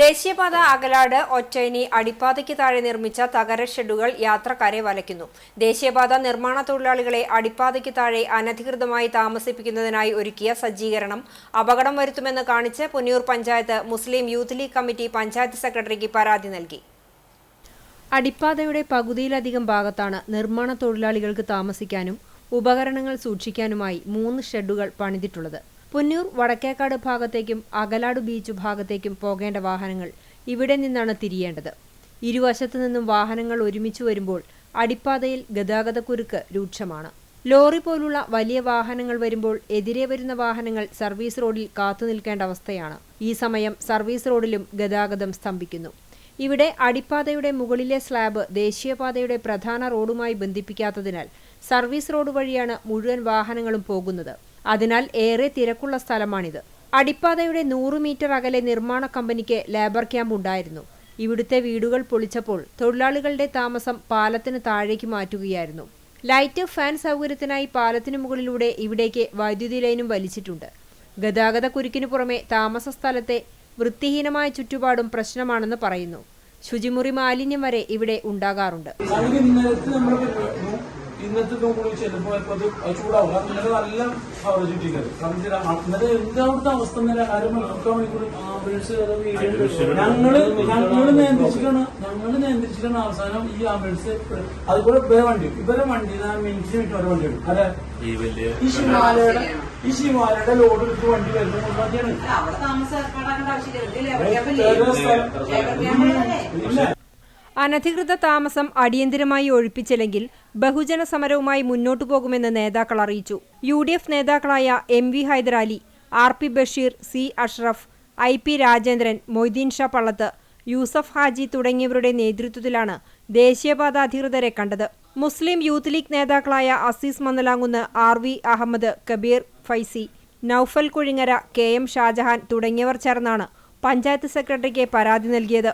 ദേശീയപാത അകലാട് ഒറ്റൈനി അടിപ്പാതയ്ക്ക് താഴെ നിർമ്മിച്ച തകര ഷെഡുകൾ യാത്രക്കാരെ വലയ്ക്കുന്നു. ദേശീയപാത നിർമ്മാണ തൊഴിലാളികളെ അടിപ്പാതയ്ക്ക് താഴെ അനധികൃതമായി താമസിപ്പിക്കുന്നതിനായി ഒരുക്കിയ സജ്ജീകരണം അപകടം വരുത്തുമെന്ന് കാണിച്ച് Punnur panchayat Muslim youth league committee panchayat സെക്രട്ടറിക്ക് പരാതി നൽകി. അടിപ്പാതയുടെ പകുതിയിലധികം ഭാഗത്താണ് നിർമ്മാണ തൊഴിലാളികൾക്ക് താമസിക്കാനും ഉപകരണങ്ങൾ സൂക്ഷിക്കാനുമായി മൂന്ന് ഷെഡുകൾ പണിതിട്ടുള്ളത്. പുന്നൂർ വടക്കേക്കാട് ഭാഗത്തേക്കും അകലാട് ബീച്ച് ഭാഗത്തേക്കും പോകേണ്ട വാഹനങ്ങൾ ഇവിടെ നിന്നാണ് തിരിയേണ്ടത്. ഇരുവശത്തു നിന്നും വാഹനങ്ങൾ ഒരുമിച്ച് വരുമ്പോൾ അടിപ്പാതയിൽ ഗതാഗതക്കുരുക്ക് രൂക്ഷമാണ്. ലോറി പോലുള്ള വലിയ വാഹനങ്ങൾ വരുമ്പോൾ എതിരെ വരുന്ന വാഹനങ്ങൾ സർവീസ് റോഡിൽ കാത്തുനിൽക്കേണ്ട അവസ്ഥയാണ്. ഈ സമയം സർവീസ് റോഡിലും ഗതാഗതം സ്തംഭിക്കുന്നു. ഇവിടെ അടിപ്പാതയുടെ മുകളിലെ സ്ലാബ് ദേശീയപാതയുടെ പ്രധാന റോഡുമായി ബന്ധിപ്പിക്കാത്തതിനാൽ സർവീസ് റോഡ് വഴിയാണ് മുഴുവൻ വാഹനങ്ങളും പോകുന്നത്. അതിനാൽ ഏറെ തിരക്കുള്ള സ്ഥലമാണിത്. അടിപ്പാതയുടെ നൂറ് മീറ്റർ അകലെ നിർമ്മാണ കമ്പനിക്ക് ലേബർ ക്യാമ്പ് ഉണ്ടായിരുന്നു. ഇവിടുത്തെ വീടുകൾ പൊളിച്ചപ്പോൾ തൊഴിലാളികളുടെ താമസം പാലത്തിന് താഴേക്ക് മാറ്റുകയായിരുന്നു. ലൈറ്റ് ഫാൻ സൗകര്യത്തിനായി പാലത്തിനു മുകളിലൂടെ ഇവിടേക്ക് വൈദ്യുതി ലൈനും വലിച്ചിട്ടുണ്ട്. ഗതാഗത കുരുക്കിനു പുറമെ താമസ സ്ഥലത്തെ വൃത്തിഹീനമായ ചുറ്റുപാടും പ്രശ്നമാണെന്ന് പറയുന്നു. ശുചിമുറി മാലിന്യം വരെ ഇവിടെ ഉണ്ടാകാറുണ്ട്. ഇന്നത്തെ കൂടി ചെല്ലുമ്പോൾ ഇപ്പൊ അത് ചൂടാവും. കാരണം ഇന്നലെ നല്ല കവറേജ് കിട്ടിയത് കാരണം ചില ഇന്നലെ എന്താവിടുത്തെ അവസ്ഥ ഇന്നലെ അരമണിക്കൂർ മണിക്കൂർ ആംബുലൻസ് ഞങ്ങൾ ഞങ്ങൾ നിയന്ത്രിച്ചിട്ടാണ് ഞങ്ങൾ നിയന്ത്രിച്ചിട്ടാണ് അവസാനം ഈ ആംബുലൻസ് അതുപോലെ ഇവരെ വണ്ടി ഇവരെ വണ്ടി മിനിറ്റ് മിനിറ്റ് ഒരു വണ്ടി എടുക്കും അല്ലെ? ഈ ഹിമാലയുടെ ഈ ശിവാലയുടെ ഈ ശിവാലയുടെ ലോഡ് എടുത്ത് വണ്ടി ലേബർ ഇല്ല. അനധികൃത താമസം അടിയന്തിരമായി ഒഴിപ്പിച്ചില്ലെങ്കിൽ ബഹുജന സമരവുമായി മുന്നോട്ടു പോകുമെന്ന് നേതാക്കൾ അറിയിച്ചു. യു ഡി എഫ് നേതാക്കളായ M V Hydarali R P Basheer C Ashraf I P Rajendran Moideen Shah Pallath Yusuf Haji തുടങ്ങിയവരുടെ നേതൃത്വത്തിലാണ് ദേശീയപാത അധികൃതരെ കണ്ടത്. മുസ്ലിം യൂത്ത് ലീഗ് നേതാക്കളായ Azeez Mannalamkunnu R V Ahammed Kabeer Faizy Noufal Kuzhingara K M Shajahan തുടങ്ങിയവർ ചേർന്നാണ് പഞ്ചായത്ത് സെക്രട്ടറിക്ക് പരാതി നൽകിയത്.